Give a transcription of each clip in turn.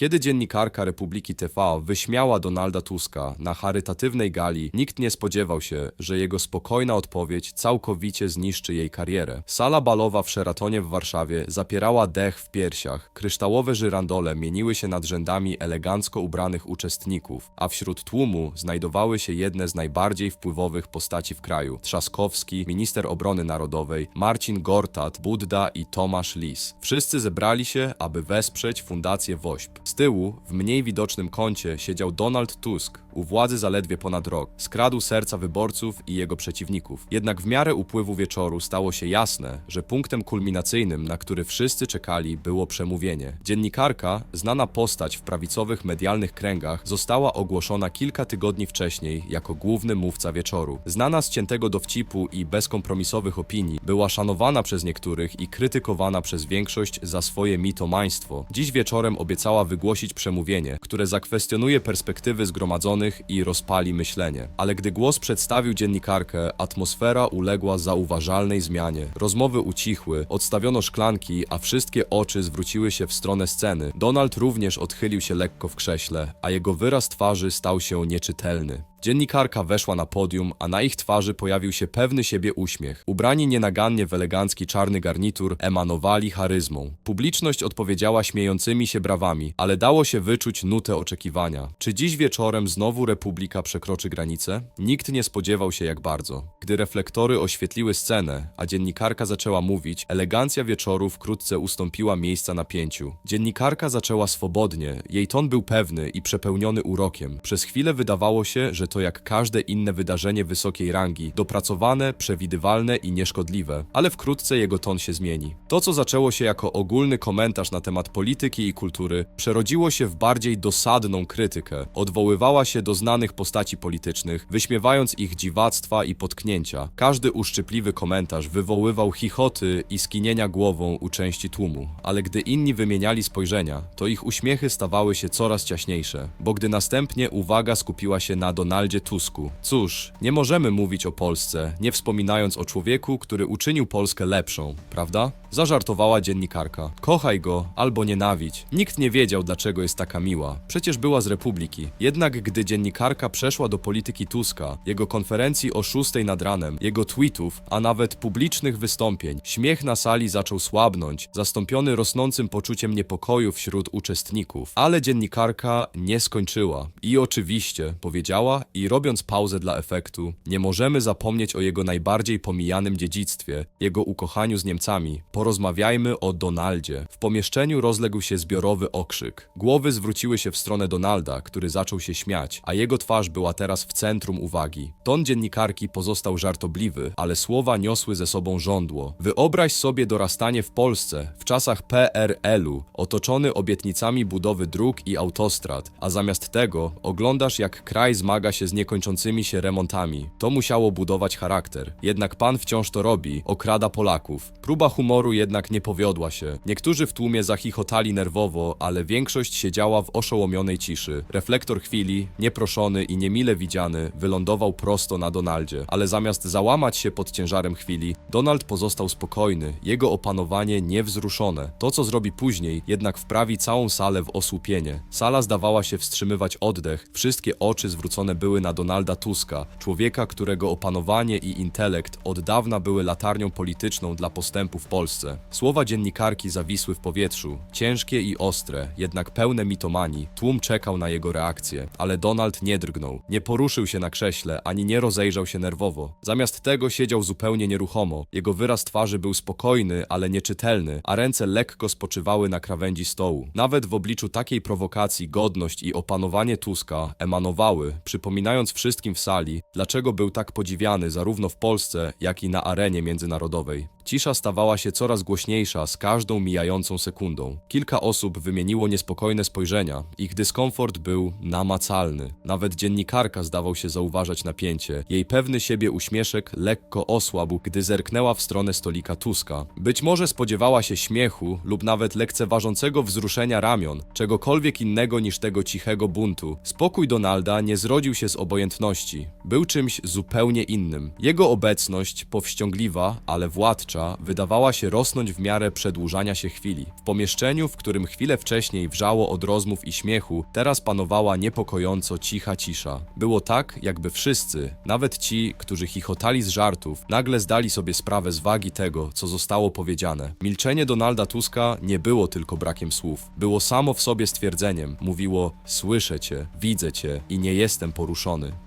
Kiedy dziennikarka Republiki TV wyśmiała Donalda Tuska na charytatywnej gali, nikt nie spodziewał się, że jego spokojna odpowiedź całkowicie zniszczy jej karierę. Sala balowa w Sheratonie w Warszawie zapierała dech w piersiach. Kryształowe żyrandole mieniły się nad rzędami elegancko ubranych uczestników, a wśród tłumu znajdowały się jedne z najbardziej wpływowych postaci w kraju. Trzaskowski, minister obrony narodowej, Marcin Gortat, Budda i Tomasz Lis. Wszyscy zebrali się, aby wesprzeć Fundację WOŚP. Tyłu, w mniej widocznym kącie, siedział Donald Tusk, u władzy zaledwie ponad rok. Skradł serca wyborców i jego przeciwników. Jednak w miarę upływu wieczoru stało się jasne, że punktem kulminacyjnym, na który wszyscy czekali, było przemówienie. Dziennikarka, znana postać w prawicowych medialnych kręgach, została ogłoszona kilka tygodni wcześniej jako główny mówca wieczoru. Znana z ciętego dowcipu i bezkompromisowych opinii, była szanowana przez niektórych i krytykowana przez większość za swoje mitomaństwo. Dziś wieczorem obiecała wygłosić przemówienie, które zakwestionuje perspektywy zgromadzonych i rozpali myślenie. Ale gdy głos przedstawił dziennikarkę, atmosfera uległa zauważalnej zmianie. Rozmowy ucichły, odstawiono szklanki, a wszystkie oczy zwróciły się w stronę sceny. Donald również odchylił się lekko w krześle, a jego wyraz twarzy stał się nieczytelny. Dziennikarka weszła na podium, a na ich twarzy pojawił się pewny siebie uśmiech. Ubrani nienagannie w elegancki czarny garnitur, emanowali charyzmą. Publiczność odpowiedziała śmiejącymi się brawami, ale dało się wyczuć nutę oczekiwania. Czy dziś wieczorem znowu Republika przekroczy granicę? Nikt nie spodziewał się jak bardzo. Gdy reflektory oświetliły scenę, a dziennikarka zaczęła mówić, elegancja wieczoru wkrótce ustąpiła miejsca napięciu. Dziennikarka zaczęła swobodnie, jej ton był pewny i przepełniony urokiem. Przez chwilę wydawało się, że to jak każde inne wydarzenie wysokiej rangi, dopracowane, przewidywalne i nieszkodliwe, ale wkrótce jego ton się zmieni. To, co zaczęło się jako ogólny komentarz na temat polityki i kultury, przerodziło się w bardziej dosadną krytykę. Odwoływała się do znanych postaci politycznych, wyśmiewając ich dziwactwa i potknięcia. Każdy uszczypliwy komentarz wywoływał chichoty i skinienia głową u części tłumu, ale gdy inni wymieniali spojrzenia, to ich uśmiechy stawały się coraz ciaśniejsze, bo gdy następnie uwaga skupiła się na Donaldzie Tusku. Cóż, nie możemy mówić o Polsce, nie wspominając o człowieku, który uczynił Polskę lepszą, prawda? Zażartowała dziennikarka. Kochaj go albo nienawidź. Nikt nie wiedział, dlaczego jest taka miła. Przecież była z Republiki. Jednak gdy dziennikarka przeszła do polityki Tuska, jego konferencji o 6 nad ranem, jego tweetów, a nawet publicznych wystąpień, śmiech na sali zaczął słabnąć, zastąpiony rosnącym poczuciem niepokoju wśród uczestników. Ale dziennikarka nie skończyła. I oczywiście, powiedziała, i robiąc pauzę dla efektu, nie możemy zapomnieć o jego najbardziej pomijanym dziedzictwie, jego ukochaniu z Niemcami. Porozmawiajmy o Donaldzie. W pomieszczeniu rozległ się zbiorowy okrzyk. Głowy zwróciły się w stronę Donalda, który zaczął się śmiać, a jego twarz była teraz w centrum uwagi. Ton dziennikarki pozostał żartobliwy, ale słowa niosły ze sobą żądło. Wyobraź sobie dorastanie w Polsce, w czasach PRL-u, otoczony obietnicami budowy dróg i autostrad, a zamiast tego oglądasz jak kraj zmaga się z niekończącymi się remontami. To musiało budować charakter. Jednak pan wciąż to robi, okrada Polaków. Próba humoru jednak nie powiodła się. Niektórzy w tłumie zachichotali nerwowo, ale większość siedziała w oszołomionej ciszy. Reflektor chwili, nieproszony i niemile widziany, wylądował prosto na Donaldzie, ale zamiast załamać się pod ciężarem chwili, Donald pozostał spokojny, jego opanowanie niewzruszone. To, co zrobi później, jednak wprawi całą salę w osłupienie. Sala zdawała się wstrzymywać oddech, wszystkie oczy zwrócone były na Donalda Tuska, człowieka, którego opanowanie i intelekt od dawna były latarnią polityczną dla postępu w Polsce. Słowa dziennikarki zawisły w powietrzu, ciężkie i ostre, jednak pełne mitomanii. Tłum czekał na jego reakcję, ale Donald nie drgnął, nie poruszył się na krześle, ani nie rozejrzał się nerwowo. Zamiast tego siedział zupełnie nieruchomo. Jego wyraz twarzy był spokojny, ale nieczytelny, a ręce lekko spoczywały na krawędzi stołu. Nawet w obliczu takiej prowokacji godność i opanowanie Tuska emanowały, przypominając wszystkim w sali, dlaczego był tak podziwiany zarówno w Polsce, jak i na arenie międzynarodowej. Cisza stawała się coraz głośniejsza z każdą mijającą sekundą. Kilka osób wymieniło niespokojne spojrzenia. Ich dyskomfort był namacalny. Nawet dziennikarka zdawał się zauważać napięcie. Jej pewny siebie uśmieszek lekko osłabł, gdy zerknęła w stronę stolika Tuska. Być może spodziewała się śmiechu lub nawet lekceważącego wzruszenia ramion, czegokolwiek innego niż tego cichego buntu. Spokój Donalda nie zrodził się się z obojętności. Był czymś zupełnie innym. Jego obecność, powściągliwa, ale władcza, wydawała się rosnąć w miarę przedłużania się chwili. W pomieszczeniu, w którym chwilę wcześniej wrzało od rozmów i śmiechu, teraz panowała niepokojąco cicha cisza. Było tak, jakby wszyscy, nawet ci, którzy chichotali z żartów, nagle zdali sobie sprawę z wagi tego, co zostało powiedziane. Milczenie Donalda Tuska nie było tylko brakiem słów. Było samo w sobie stwierdzeniem. Mówiło: Słyszę cię, widzę cię i nie jestem poruszony.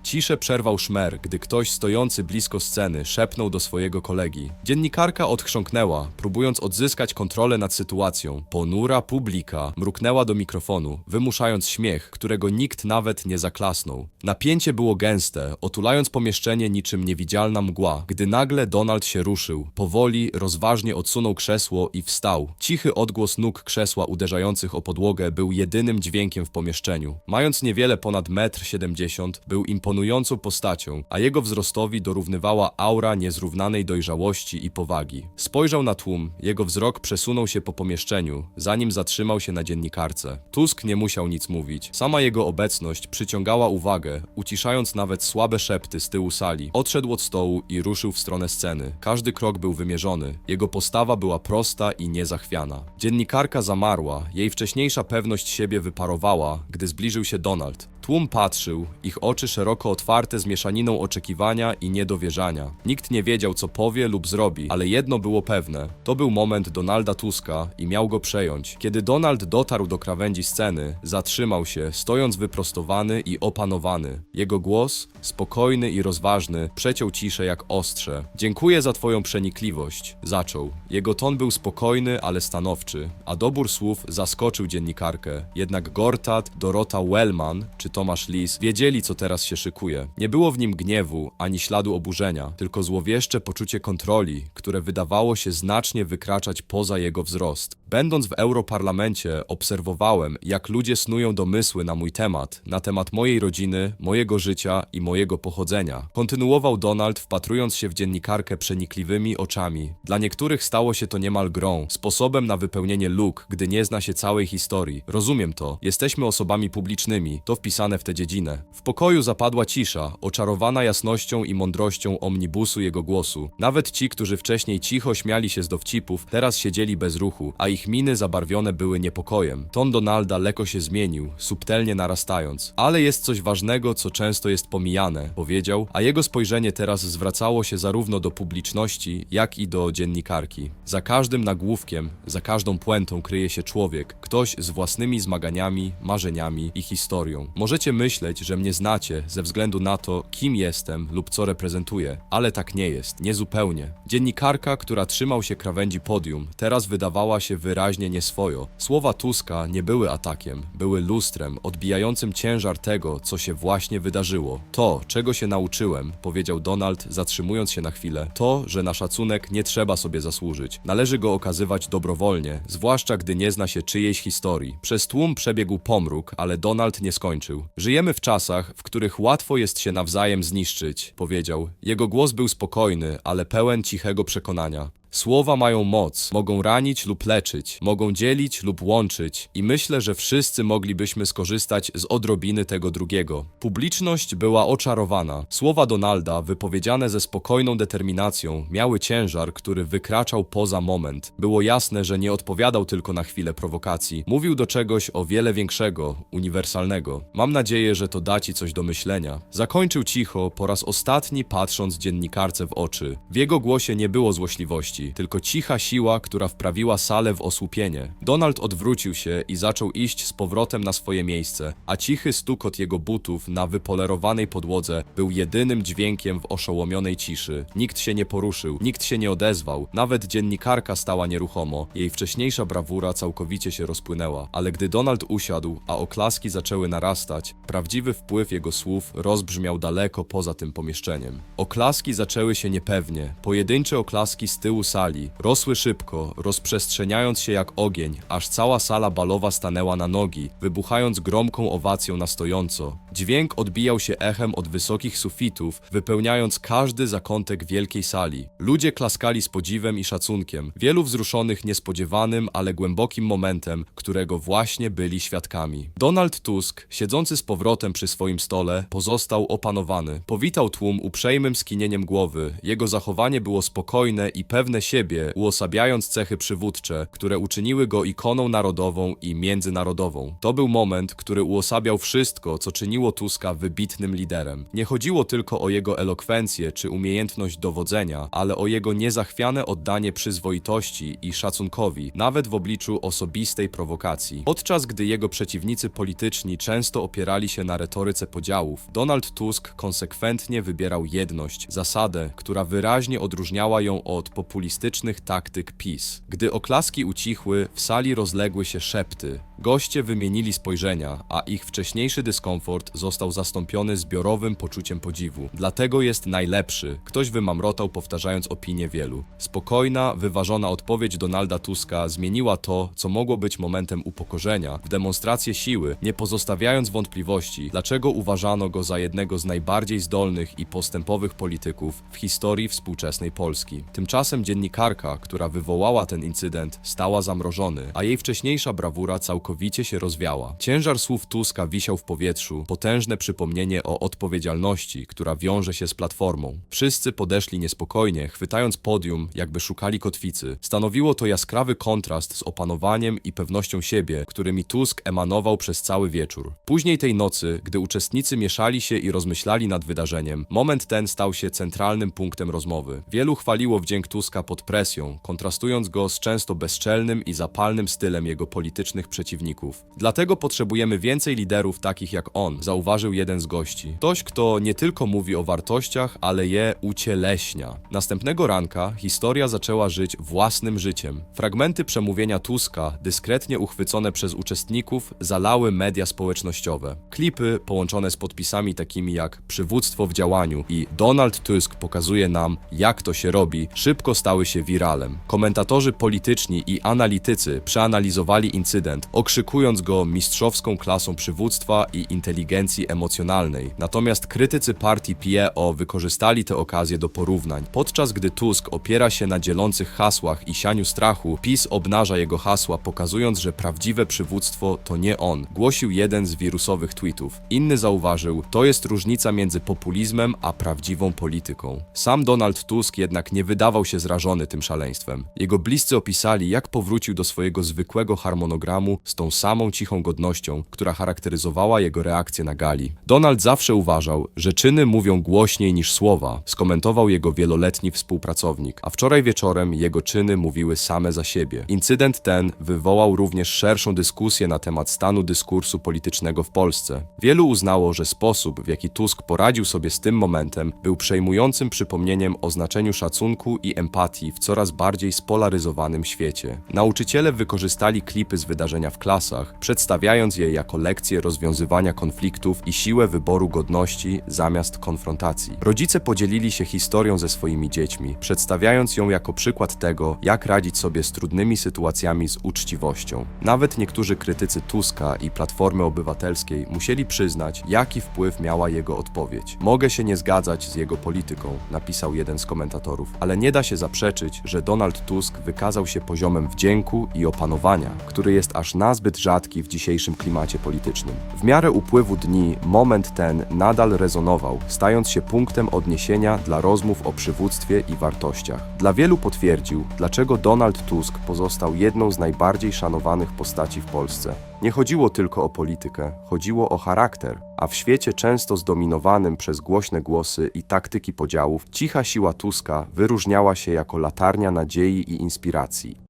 Ciszę przerwał szmer, gdy ktoś stojący blisko sceny szepnął do swojego kolegi. Dziennikarka odchrząknęła, próbując odzyskać kontrolę nad sytuacją. Ponura publika mruknęła do mikrofonu, wymuszając śmiech, którego nikt nawet nie zaklasnął. Napięcie było gęste, otulając pomieszczenie niczym niewidzialna mgła, gdy nagle Donald się ruszył. Powoli, rozważnie odsunął krzesło i wstał. Cichy odgłos nóg krzesła uderzających o podłogę był jedynym dźwiękiem w pomieszczeniu. Mając niewiele ponad metr siedemdziesiąt, był imponującą postacią, a jego wzrostowi dorównywała aura niezrównanej dojrzałości i powagi. Spojrzał na tłum, jego wzrok przesunął się po pomieszczeniu, zanim zatrzymał się na dziennikarce. Tusk nie musiał nic mówić. Sama jego obecność przyciągała uwagę, uciszając nawet słabe szepty z tyłu sali. Odszedł od stołu i ruszył w stronę sceny. Każdy krok był wymierzony. Jego postawa była prosta i niezachwiana. Dziennikarka zamarła, jej wcześniejsza pewność siebie wyparowała, gdy zbliżył się Donald. Tłum patrzył, ich oczy szeroko otwarte z mieszaniną oczekiwania i niedowierzania. Nikt nie wiedział, co powie lub zrobi, ale jedno było pewne. To był moment Donalda Tuska i miał go przejąć. Kiedy Donald dotarł do krawędzi sceny, zatrzymał się, stojąc wyprostowany i opanowany. Jego głos, spokojny i rozważny, przeciął ciszę jak ostrze. Dziękuję za twoją przenikliwość, zaczął. Jego ton był spokojny, ale stanowczy, a dobór słów zaskoczył dziennikarkę. Jednak Gortat, Dorota Wellman czy Tomasz Lis wiedzieli, co teraz się szykuje. Nie było w nim gniewu ani śladu oburzenia, tylko złowieszcze poczucie kontroli, które wydawało się znacznie wykraczać poza jego wzrost. Będąc w Europarlamencie, obserwowałem, jak ludzie snują domysły na mój temat, na temat mojej rodziny, mojego życia i mojego pochodzenia. Kontynuował Donald, wpatrując się w dziennikarkę przenikliwymi oczami. Dla niektórych stało się to niemal grą, sposobem na wypełnienie luk, gdy nie zna się całej historii. Rozumiem to. Jesteśmy osobami publicznymi, to wpisane w tę dziedzinę. W pokoju zapadła cisza, oczarowana jasnością i mądrością omnibusu jego głosu. Nawet ci, którzy wcześniej cicho śmiali się z dowcipów, teraz siedzieli bez ruchu, a ich miny zabarwione były niepokojem. Ton Donalda lekko się zmienił, subtelnie narastając. Ale jest coś ważnego, co często jest pomijane, powiedział, a jego spojrzenie teraz zwracało się zarówno do publiczności, jak i do dziennikarki. Za każdym nagłówkiem, za każdą puentą kryje się człowiek, ktoś z własnymi zmaganiami, marzeniami i historią. Możecie myśleć, że mnie znacie ze względu na to, kim jestem lub co reprezentuję, ale tak nie jest, niezupełnie. Dziennikarka, która trzymał się krawędzi podium, teraz wydawała się wyraźnie nieswojo. Słowa Tuska nie były atakiem, były lustrem odbijającym ciężar tego, co się właśnie wydarzyło. To, czego się nauczyłem, powiedział Donald, zatrzymując się na chwilę, to, że na szacunek nie trzeba sobie zasłużyć. Należy go okazywać dobrowolnie, zwłaszcza gdy nie zna się czyjejś historii. Przez tłum przebiegł pomruk, ale Donald nie skończył. Żyjemy w czasach, w których łatwo jest się nawzajem zniszczyć, powiedział. Jego głos był spokojny, ale pełen cichego przekonania. Słowa mają moc, mogą ranić lub leczyć, mogą dzielić lub łączyć i myślę, że wszyscy moglibyśmy skorzystać z odrobiny tego drugiego. Publiczność była oczarowana. Słowa Donalda, wypowiedziane ze spokojną determinacją, miały ciężar, który wykraczał poza moment. Było jasne, że nie odpowiadał tylko na chwilę prowokacji. Mówił do czegoś o wiele większego, uniwersalnego. Mam nadzieję, że to da ci coś do myślenia. Zakończył cicho, po raz ostatni patrząc dziennikarce w oczy. W jego głosie nie było złośliwości, tylko cicha siła, która wprawiła salę w osłupienie. Donald odwrócił się i zaczął iść z powrotem na swoje miejsce, a cichy stukot jego butów na wypolerowanej podłodze był jedynym dźwiękiem w oszołomionej ciszy. Nikt się nie poruszył, nikt się nie odezwał, nawet dziennikarka stała nieruchomo. Jej wcześniejsza brawura całkowicie się rozpłynęła, ale gdy Donald usiadł, a oklaski zaczęły narastać, prawdziwy wpływ jego słów rozbrzmiał daleko poza tym pomieszczeniem. Oklaski zaczęły się niepewnie, pojedyncze oklaski z tyłu sali rosły szybko, rozprzestrzeniając się jak ogień, aż cała sala balowa stanęła na nogi, wybuchając gromką owacją na stojąco. Dźwięk odbijał się echem od wysokich sufitów, wypełniając każdy zakątek wielkiej sali. Ludzie klaskali z podziwem i szacunkiem, wielu wzruszonych niespodziewanym, ale głębokim momentem, którego właśnie byli świadkami. Donald Tusk, siedzący z powrotem przy swoim stole, pozostał opanowany. Powitał tłum uprzejmym skinieniem głowy. Jego zachowanie było spokojne i pewne siebie, uosabiając cechy przywódcze, które uczyniły go ikoną narodową i międzynarodową. To był moment, który uosabiał wszystko, co czyniło Tuska wybitnym liderem. Nie chodziło tylko o jego elokwencję czy umiejętność dowodzenia, ale o jego niezachwiane oddanie przyzwoitości i szacunkowi, nawet w obliczu osobistej prowokacji. Podczas gdy jego przeciwnicy polityczni często opierali się na retoryce podziałów, Donald Tusk konsekwentnie wybierał jedność, zasadę, która wyraźnie odróżniała ją od populistycznych taktyk PiS. Gdy oklaski ucichły, w sali rozległy się szepty. Goście wymienili spojrzenia, a ich wcześniejszy dyskomfort został zastąpiony zbiorowym poczuciem podziwu. Dlatego jest najlepszy, ktoś wymamrotał powtarzając opinię wielu. Spokojna, wyważona odpowiedź Donalda Tuska zmieniła to, co mogło być momentem upokorzenia, w demonstrację siły, nie pozostawiając wątpliwości, dlaczego uważano go za jednego z najbardziej zdolnych i postępowych polityków w historii współczesnej Polski. Tymczasem dziennikarka, która wywołała ten incydent, stała zamrożony, a jej wcześniejsza brawura całkowicie się rozwiała. Ciężar słów Tuska wisiał w powietrzu, potężne przypomnienie o odpowiedzialności, która wiąże się z platformą. Wszyscy podeszli niespokojnie, chwytając podium, jakby szukali kotwicy. Stanowiło to jaskrawy kontrast z opanowaniem i pewnością siebie, którymi Tusk emanował przez cały wieczór. Później tej nocy, gdy uczestnicy mieszali się i rozmyślali nad wydarzeniem, moment ten stał się centralnym punktem rozmowy. Wielu chwaliło wdzięk Tuska pod presją, kontrastując go z często bezczelnym i zapalnym stylem jego politycznych przeciwników. Dlatego potrzebujemy więcej liderów takich jak on, zauważył jeden z gości. Ktoś, kto nie tylko mówi o wartościach, ale je ucieleśnia. Następnego ranka historia zaczęła żyć własnym życiem. Fragmenty przemówienia Tuska, dyskretnie uchwycone przez uczestników, zalały media społecznościowe. Klipy połączone z podpisami takimi jak przywództwo w działaniu i Donald Tusk pokazuje nam, jak to się robi, szybko stały się wiralem. Komentatorzy polityczni i analitycy przeanalizowali incydent, okrzykując go mistrzowską klasą przywództwa i inteligencji emocjonalnej. Natomiast krytycy partii PiE-O wykorzystali tę okazję do porównań. Podczas gdy Tusk opiera się na dzielących hasłach i sianiu strachu, PiS obnaża jego hasła, pokazując, że prawdziwe przywództwo to nie on, głosił jeden z wirusowych tweetów. Inny zauważył, to jest różnica między populizmem a prawdziwą polityką. Sam Donald Tusk jednak nie wydawał się zrażony tym szaleństwem. Jego bliscy opisali, jak powrócił do swojego zwykłego harmonogramu z tą samą cichą godnością, która charakteryzowała jego reakcję na gali. Donald zawsze uważał, że czyny mówią głośniej niż słowa, skomentował jego wieloletni współpracownik, a wczoraj wieczorem jego czyny mówiły same za siebie. Incydent ten wywołał również szerszą dyskusję na temat stanu dyskursu politycznego w Polsce. Wielu uznało, że sposób, w jaki Tusk poradził sobie z tym momentem, był przejmującym przypomnieniem o znaczeniu szacunku i empatii w coraz bardziej spolaryzowanym świecie. Nauczyciele wykorzystali klipy z wydarzenia w klasach, przedstawiając je jako lekcje rozwiązywania konfliktów i siłę wyboru godności zamiast konfrontacji. Rodzice podzielili się historią ze swoimi dziećmi, przedstawiając ją jako przykład tego, jak radzić sobie z trudnymi sytuacjami z uczciwością. Nawet niektórzy krytycy Tuska i Platformy Obywatelskiej musieli przyznać, jaki wpływ miała jego odpowiedź. Mogę się nie zgadzać z jego polityką, napisał jeden z komentatorów, ale nie da się zaprzeczyć, że Donald Tusk wykazał się poziomem wdzięku i opanowania, który jest aż nazbyt rzadki w dzisiejszym klimacie politycznym. W miarę upływu dni moment ten nadal rezonował, stając się punktem odniesienia dla rozmów o przywództwie i wartościach. Dla wielu potwierdził, dlaczego Donald Tusk pozostał jedną z najbardziej szanowanych postaci w Polsce. Nie chodziło tylko o politykę, chodziło o charakter, a w świecie często zdominowanym przez głośne głosy i taktyki podziałów, cicha siła Tuska wyróżniała się jako latarnia nadziei i inspiracji.